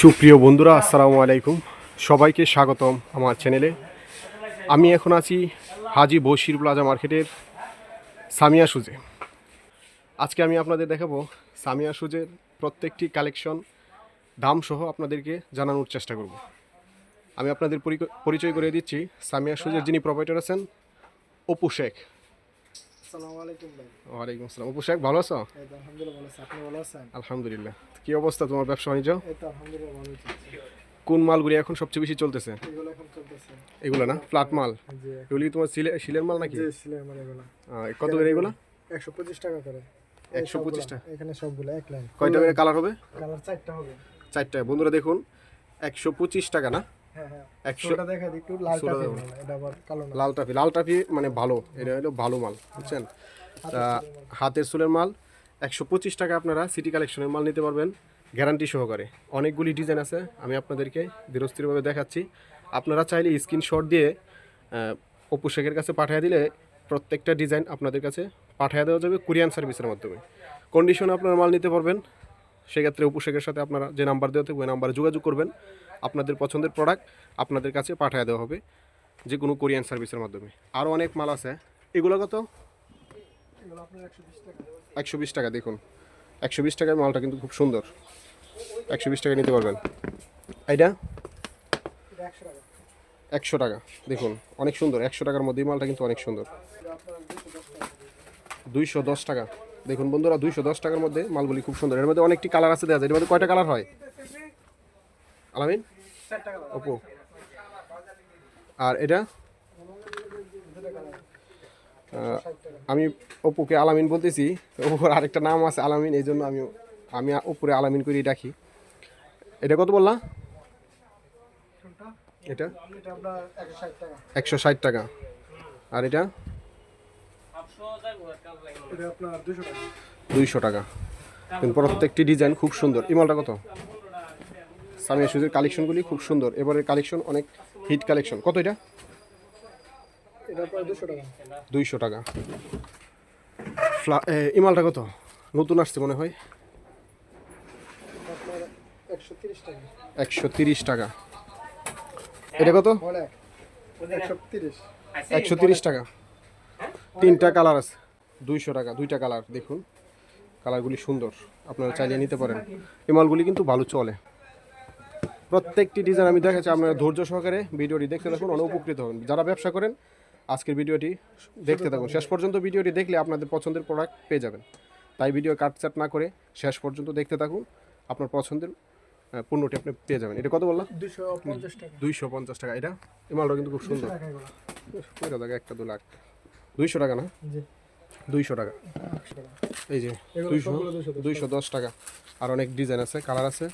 সুপ্রিয় বন্ধুরা, আসসালামু আলাইকুম। সবাইকে স্বাগতম আমার চ্যানেলে। আমি এখন আছি হাজি বশির প্লাজা মার্কেটের সামিয়া সুজে আজকে আমি আপনাদের দেখাবো সামিয়া সুজের প্রত্যেকটি কালেকশন দাম সহ আপনাদেরকে জানানোর চেষ্টা করব। আমি আপনাদের পরিচয় করে দিচ্ছি। সামিয়া সুজের যিনি প্রোভাইডার আছেন, অপু শেখ। আসসালামু আলাইকুম ভাই। ওয়ালাইকুম আসসালাম। অপু শেখ ভালো আছো? আলহামদুলিল্লাহ ভালো আছি। আপনি ভালো আছেন? আলহামদুলিল্লাহ। কি অবস্থা তোমার ব্যবসা বাণিজ্য? এই তো আলহামদুলিল্লাহ ভালো চলছে। কোন মালগুলি এখন সবচেয়ে বেশি চলতেছে? এগুলো এখন চলতেছে। এগুলো না? ফ্ল্যাট মাল? জি। এগুলি কি তোমার সিলে শিলের মাল নাকি? জি এগুলো। কত করে এগুলো একশো পঁচিশ টাকা করে। 125 টাকা? এখানে সবগুলো এক লাইন কয়টা করে কালার হবে? কালার চারটা হবে। চারটা। বন্ধুরা দেখুন একশো পঁচিশ টাকা না? হ্যাঁ হ্যাঁ। লাল টাফি লাল টাফি মানে ভালো এটা হলো ভালো মাল বুঝছেন? তা হাতের চুলের মাল একশো পঁচিশ টাকা আপনারা সিটি কালেকশনের মাল নিতে পারবেন গ্যারান্টি সহকারে। অনেকগুলি ডিজাইন আছে আমি আপনাদেরকে ধীরস্থিরভাবে দেখাচ্ছি। আপনারা চাইলে স্ক্রিনশট দিয়ে অপু শেখের কাছে পাঠিয়ে দিলে প্রত্যেকটা ডিজাইন আপনাদের কাছে পাঠিয়ে দেওয়া যাবে কুরিয়ান সার্ভিসের মাধ্যমে। কন্ডিশনে আপনারা মাল নিতে পারবেন সেক্ষেত্রে অপু শেখের সাথে আপনারা যে নাম্বার দেওয়া থাকবে ওই নাম্বারে যোগাযোগ করবেন। আপনাদের পছন্দের প্রোডাক্ট আপনাদের কাছে পাঠিয়ে দেওয়া হবে, যে কোনো কোরিয়ান সার্ভিসের মাধ্যমে। আরও অনেক মাল আছে এগুলো কত? একশো বিশ টাকা, দেখুন। একশো বিশ টাকায় মালটা কিন্তু খুব সুন্দর। একশো বিশ টাকা নিতে পারবেন। এটা একশো টাকা, দেখুন। অনেক সুন্দর। একশো টাকার মধ্যে মালটা কিন্তু অনেক সুন্দর। দুইশো দশ টাকা। দেখুন বন্ধুরা, দুইশো দশ টাকার মধ্যে মালগুলি খুব সুন্দর। এর মধ্যে অনেকটি কালার আছে দেওয়া যায়। এর মধ্যে কয়টা কালার হয়? আলামিন। ওপো আর এটা? আমি অপুকে আলামিন বলতেছি। ওপর আরেকটা নাম আছে আলামিন, এই জন্য আমি আমি উপরে আলামিন করেই ডাকি। এটা কত বললাম এটা? একশো ষাট টাকা। আর এটা? দুইশো টাকা। প্রত্যেকটি ডিজাইন খুব সুন্দর। ইমালটা কত? সামিয়া সুজের কালেকশনগুলি খুব সুন্দর। এবারের কালেকশন অনেক হিট কালেকশন কত এটা? এটা দুশো টাকা। দুইশো টাকা। ইমালটা কত? নতুন আসছে মনে হয়। একশো তিরিশ টাকা। এটা কত? একশো তিরিশ। একশো তিরিশ টাকা। তিনটা কালার আছে। দুইশো টাকা। দুইটা কালার দেখুন। কালারগুলি সুন্দর। আপনারা চাইলে নিতে পারেন। এই মালগুলি কিন্তু ভালো চলে। প্রত্যেকটি ডিজাইন আমি দেখাচ্ছি আপনারা ধৈর্য সহকারে ভিডিওটি দেখতে থাকুন অনেক উপকৃত হবেন যারা ব্যবসা করেন আজকের ভিডিওটি দেখতে থাকুন। শেষ পর্যন্ত ভিডিওটি দেখলে আপনাদের পছন্দের প্রোডাক্ট পেয়ে যাবেন। তাই ভিডিও কাটচাট না করে শেষ পর্যন্ত দেখতে থাকুন। আপনার পছন্দের পণ্যটি আপনি পেয়ে যাবেন। এটা কত বললাম দুইশো পঞ্চাশ টাকা। এটা? এই মালটা কিন্তু খুব সুন্দর। কয়টা টাকা একটা দু লাখ দুইশো টাকা না? দুইশো টাকা। এই যে দুইশো দুইশো দশ টাকা। আর অনেক ডিজাইন আছে কালার আছে।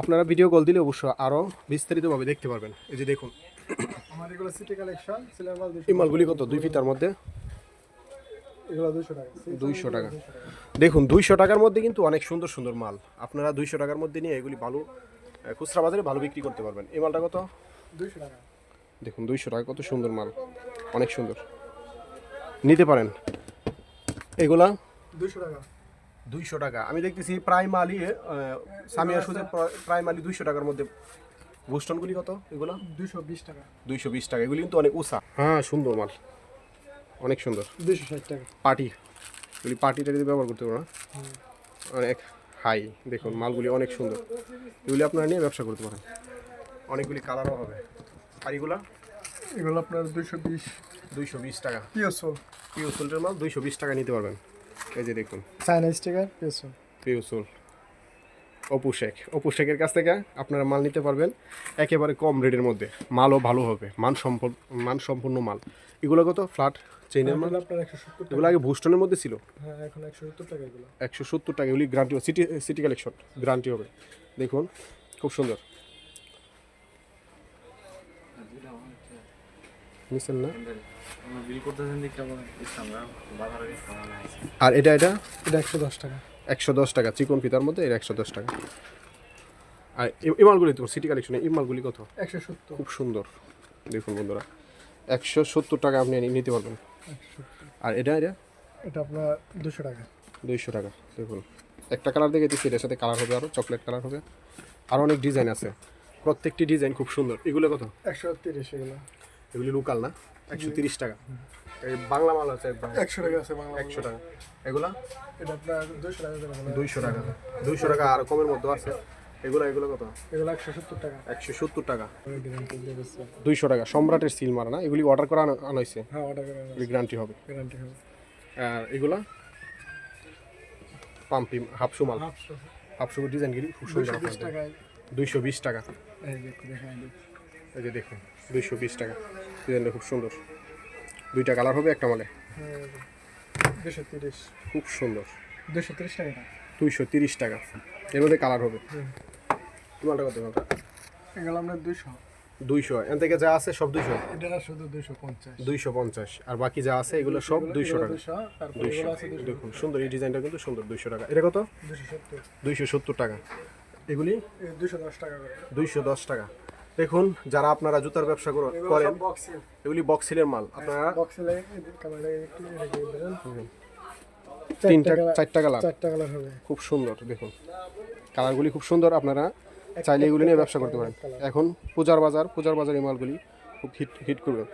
আপনারা ভিডিও কল দিলে অবশ্য আরও বিস্তারিতভাবে দেখতে পারবেন। এই যে দেখুন। আমার এগুলো সিটি কালেকশন এই মালগুলি কত? দুই ফিতার মধ্যে? এগুলো দুশো টাকা। দুইশো টাকা। দেখুন দুইশো টাকার মধ্যে কিন্তু অনেক সুন্দর সুন্দর মাল। আপনারা দুইশো টাকার মধ্যে নিয়ে এগুলি ভালো খুচরা বাজারে ভালো বিক্রি করতে পারবেন। এই মালটা কত? দুইশো টাকা। দেখুন দুইশো টাকা কত সুন্দর মাল। অনেক সুন্দর। নিতে পারেন। এগুলা? দুইশো টাকা। দুইশো টাকা। আমি দেখতেছি প্রায় মালই আহ, সামিয়া সুজের প্র- প্রায় মালই দুইশো টাকার মধ্যে বুস্টনগুলি কত এগুলো? দুইশো বিশ টাকা। দুইশো বিশ টাকা। এগুলি কিন্তু অনেক উষা হ্যাঁ সুন্দর মাল। অনেক সুন্দর। দুইশো ষাট টাকা। পার্টি এগুলি পার্টিটা যদি ব্যবহার করতে পারো না? অনেক হাই। দেখুন মালগুলি অনেক সুন্দর। এগুলি আপনারা নিয়ে ব্যবসা করতে পারেন। অনেকগুলি কালারও হবে। আর এগুলো? এগুলো আপনার দুইশো বিশ। দুইশো বিশ টাকা। পিওসো পিও সোল্টের মাল দুইশো বিশ টাকা নিতে পারবেন। এই যে দেখুন। চাইনা স্টিকার পিওসো পিউসুল অপু শেখ অপু শেখের কাছ থেকে আপনারা মাল নিতে পারবেন। একেবারে কম রেটের মধ্যে। মালও ভালো হবে। মান সম্পন্ন মান সম্পূর্ণ মাল। এগুলো কত? ফ্ল্যাট চেইনের মাল? আপনার একশো সত্তর এগুলো আগে ভুস্টনের মধ্যে ছিল? হ্যাঁ এখন একশো সত্তর টাকা এগুলো। একশো সত্তর টাকা। এগুলি guarantee city city collection guarantee হবে। দেখুন খুব সুন্দর। নিছেন না? আর এটা এটা? এটা একশো দশ টাকা। একশো দশ টাকা চিকন ফিতার মধ্যে এর একশো দশ টাকা। আর এই- মালগুলি তো সিটি কালেকশনে এই মালগুলি কত? একশো সত্তর। খুব সুন্দর। দেখুন বন্ধুরা একশো সত্তর টাকা আপনি নিতে পারবেন। আর এটা এটা? এটা আপনার দুশো টাকা। দুইশো টাকা দেখুন। একটা কালার দেখে দিচ্ছি এটার সাথে কালার হবে আরও চকলেট কালার হবে। আর অনেক ডিজাইন আছে। প্রত্যেকটি ডিজাইন খুব সুন্দর। এগুলো কত? একশো তিরিশ এগুলো। এগুলি লোকাল না একশো তিরিশ টাকা। এই বাংলা মাল আছে একদম। একশো টাকা আছে বাংলা একশো টাকা। এগুলা? এটা আপনার দুশো টাকা দুইশো টাকা। দুইশো টাকা আর কমের মধ্যে আছে। এগুলো এগুলো কত? এগুলো একশো সত্তর টাকা। একশো সত্তর টাকা। দুইশো টাকা। সম্রাটের সিল মারা না? এগুলি অর্ডার করা আনা- হয়েছে হ্যাঁ অর্ডার করে গ্যারান্টি হবে। গ্যারান্টি হবে। আর এগুলা? পাম্পি হাফশু মাল। আটশো হাফশু ডিজাইনগুলি খুব সুন্দর দুইশো বিশ টাকা। এই যে দেখুন দুইশো বিশ টাকা। ডিজাইনটা খুব সুন্দর। দুইটা কালার হবে একটা মালে। দুশো তিরিশ। খুব সুন্দর। দুশো তিরিশ টাকা দুইশো তিরিশ টাকা। এর মধ্যে কালার হবে। হুম। তোমারটা কত মালটা এগুলো আপনার দুশো দুইশো। এন থেকে যা আছে সব দুইশো? এটা শুধু দুশো পঞ্চাশ। দুইশো পঞ্চাশ। আর বাকি যা আছে এগুলো সব দুইশো টাকা। দুইশো আছে দেখুন সুন্দর। এই ডিজাইনটা কিন্তু সুন্দর। দুইশো টাকা। এটা কত? দুইশো সত্তর। টাকা। এগুলি? এই দুশো দশ টাকা দুইশো দশ টাকা। দেখুন যারা আপনারা জুতার ব্যবসা করো- করেন এগুলি বক্সিলের মাল। আপনারা তিনটা চারটা কালার চারটা কালার হবে। খুব সুন্দর দেখুন। কালারগুলি খুব সুন্দর আপনারা চাইলে এগুলি নিয়ে ব্যবসা করতে পারেন। এখন পূজার বাজার পূজার বাজার এই মালগুলি খুব হিট হিট করবে।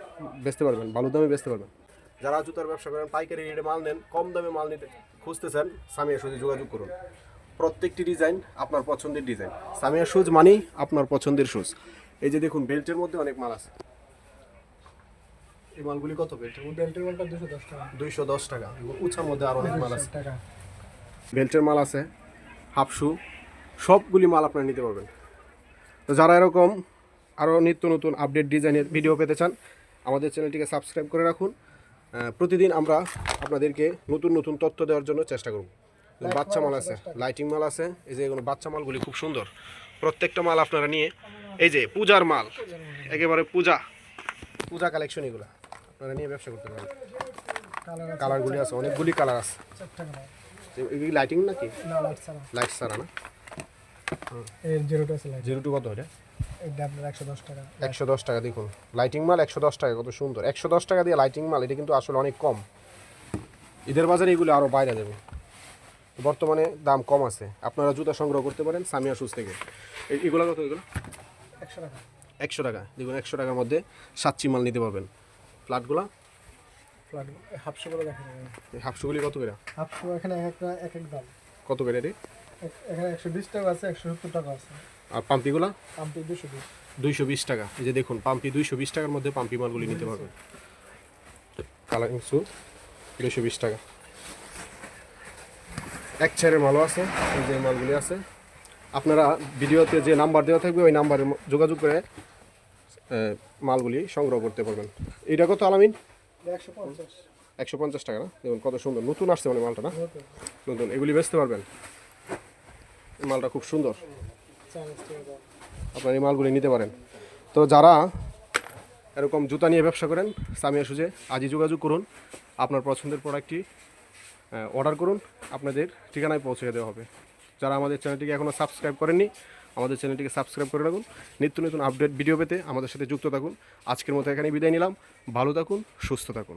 বেচতে পারবেন ভালো দামে বেচতে পারবেন। যারা জুতার ব্যবসা করেন পাইকারি রেটে মাল নেন কম দামে মাল নিতে খুঁজতেছেন সামিয়া সুজে যোগাযোগ করুন। প্রত্যেকটি ডিজাইন আপনার পছন্দের ডিজাইন সামিয়া সুজ মানেই আপনার পছন্দের সুজ। এই যে দেখুন বেল্টের মধ্যে অনেক মাল আছে। এই মালগুলি কত? বেল্টের মধ্যে বেল্টের মালটা দুশো দশ টাকা। দুইশো দশ টাকা। এবং উঁচার মধ্যে আর অনেক মাল আছে। টাকা। বেল্টের মাল আছে হাফ শু সবগুলি মাল আপনারা নিতে পারবেন। তো যারা এরকম আরও নিত্য নতুন আপডেট ডিজাইনের ভিডিও পেতে চান আমাদের চ্যানেলটিকে সাবস্ক্রাইব করে রাখুন। প্রতিদিন আমরা আপনাদেরকে নতুন নতুন তথ্য দেওয়ার জন্য চেষ্টা করব। বাচ্চা মাল আছে লাইটিং মাল আছে এই যে এগুলো বাচ্চা মালগুলি খুব সুন্দর। প্রত্যেকটা মাল আপনারা নিয়ে এই যে পূজার মাল একেবারে পূজা। পূজা কালেকশন এগুলো। আপনারা নিয়ে ব্যবসা করতে পারেন। কালারগুলি আছে অনেকগুলি কালার আছে। এগুলি লাইটিং নাকি? লাইট সারা না? এর জিরোটা আছে লাইট জিরো টু কত এটা? এটা একশো দশ টাকা। একশো দশ টাকা দেখুন। লাইটিং মাল একশো দশ টাকা কত সুন্দর। একশো দশ টাকা দিয়ে লাইটিং মাল এটা কিন্তু আসলে অনেক কম। ঈদের বাজারে এগুলো আরও বাইরে যাবে। বর্তমানে দাম কম আছে। আপনারা জুতা সংগ্রহ করতে পারেন সামিয়া শুজ থেকে। এগুলো কত এগুলো? একশো টাকা। একশো টাকা দেখুন একশো টাকার মধ্যে সাতচি মাল নিতে পারবেন। ফ্ল্যাটগুলো? ফ্ল্যাট হাফশো করে দেখা কত করে? হাফশো এখানে এক একটা এক এক দাম। কত করে রে? এখানে একশো বিশ টাকা আছে একশো সত্তর টাকা আছে। আর পাম্পিগুলো? আমটি দুশো বিশ। দুইশো বিশ টাকা। এই যে দেখুন পাম্পি দুইশো বিশ টাকার মধ্যে পাম্পি মালগুলি নিতে পারবেন। কালারিং শু দুইশো বিশ টাকা। এক ছেড়ের মালও আছে এই যে মালগুলি আছে। আপনারা ভিডিওতে যে নাম্বার দেওয়া থাকবে, ওই নাম্বারে যোগাযোগ করে মালগুলি সংগ্রহ করতে পারবেন। এটা কত আলামিন? একশো পঞ্চাশ। টাকা না? দেখুন কত সুন্দর। নতুন আসছে মানে মালটা না? নতুন। এগুলি বেচতে পারবেন। মালটা খুব সুন্দর। আপনার এই মালগুলি নিতে পারেন। তো যারা এরকম জুতা নিয়ে ব্যবসা করেন, সামিয়া সুজে, আজই যোগাযোগ করুন। আপনার পছন্দের প্রোডাক্টটি অর্ডার করুন। আপনাদের ঠিকানায় পৌঁছে দেওয়া হবে। যারা আমাদের চ্যানেলটিকে এখনও সাবস্ক্রাইব করেননি, আমাদের চ্যানেলটিকে সাবস্ক্রাইব করে রাখুন। নিত্য নতুন আপডেট, ভিডিও পেতে আমাদের সাথে যুক্ত থাকুন। আজকের মতো এখানে বিদায় নিলাম। ভালো থাকুন, সুস্থ থাকুন।